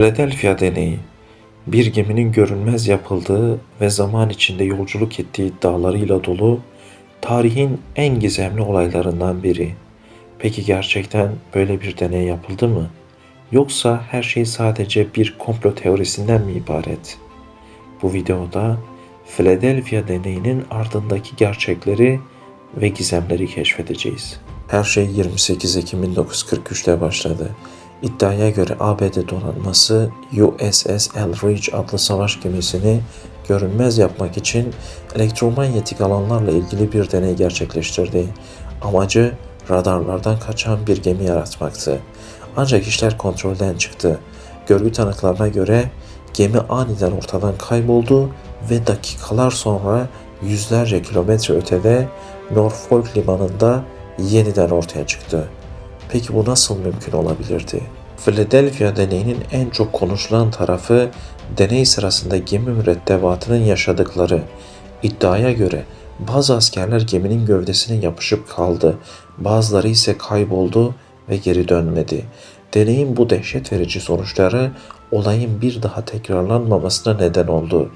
Philadelphia deneyi, bir geminin görünmez yapıldığı ve zaman içinde yolculuk ettiği iddialarıyla dolu tarihin en gizemli olaylarından biri. Peki gerçekten böyle bir deney yapıldı mı? Yoksa her şey sadece bir komplo teorisinden mi ibaret? Bu videoda Philadelphia deneyinin ardındaki gerçekleri ve gizemleri keşfedeceğiz. Her şey 28 Ekim 1943'te başladı. İddiaya göre ABD donanması USS Eldridge adlı savaş gemisini görünmez yapmak için elektromanyetik alanlarla ilgili bir deney gerçekleştirdi. Amacı radarlardan kaçan bir gemi yaratmaktı. Ancak işler kontrolden çıktı. Görgü tanıklarına göre gemi aniden ortadan kayboldu ve dakikalar sonra yüzlerce kilometre ötede Norfolk limanında yeniden ortaya çıktı. Peki bu nasıl mümkün olabilirdi? Philadelphia deneyinin en çok konuşulan tarafı deney sırasında gemi mürettebatının yaşadıkları. İddiaya göre bazı askerler geminin gövdesine yapışıp kaldı, bazıları ise kayboldu ve geri dönmedi. Deneyin bu dehşet verici sonuçları olayın bir daha tekrarlanmamasına neden oldu.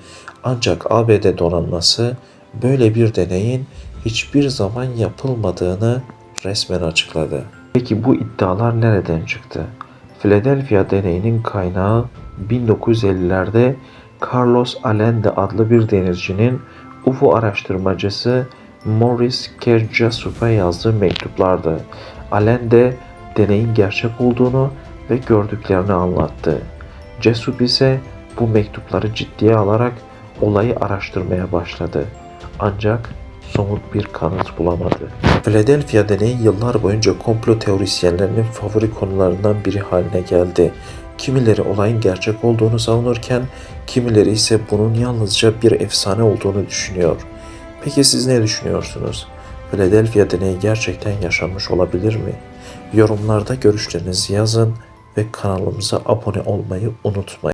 Ancak ABD donanması böyle bir deneyin hiçbir zaman yapılmadığını resmen açıkladı. Peki bu iddialar nereden çıktı? Philadelphia deneyinin kaynağı 1950'lerde Carlos Allende adlı bir denizcinin UFO araştırmacısı Morris Kerjasup'a yazdığı mektuplardı. Allende deneyin gerçek olduğunu ve gördüklerini anlattı. Cesup ise bu mektupları ciddiye alarak olayı araştırmaya başladı. Ancak somut bir kanıt bulamadı. Philadelphia deneyi yıllar boyunca komplo teorisyenlerinin favori konularından biri haline geldi. Kimileri olayın gerçek olduğunu savunurken, kimileri ise bunun yalnızca bir efsane olduğunu düşünüyor. Peki siz ne düşünüyorsunuz? Philadelphia deneyi gerçekten yaşanmış olabilir mi? Yorumlarda görüşlerinizi yazın ve kanalımıza abone olmayı unutmayın.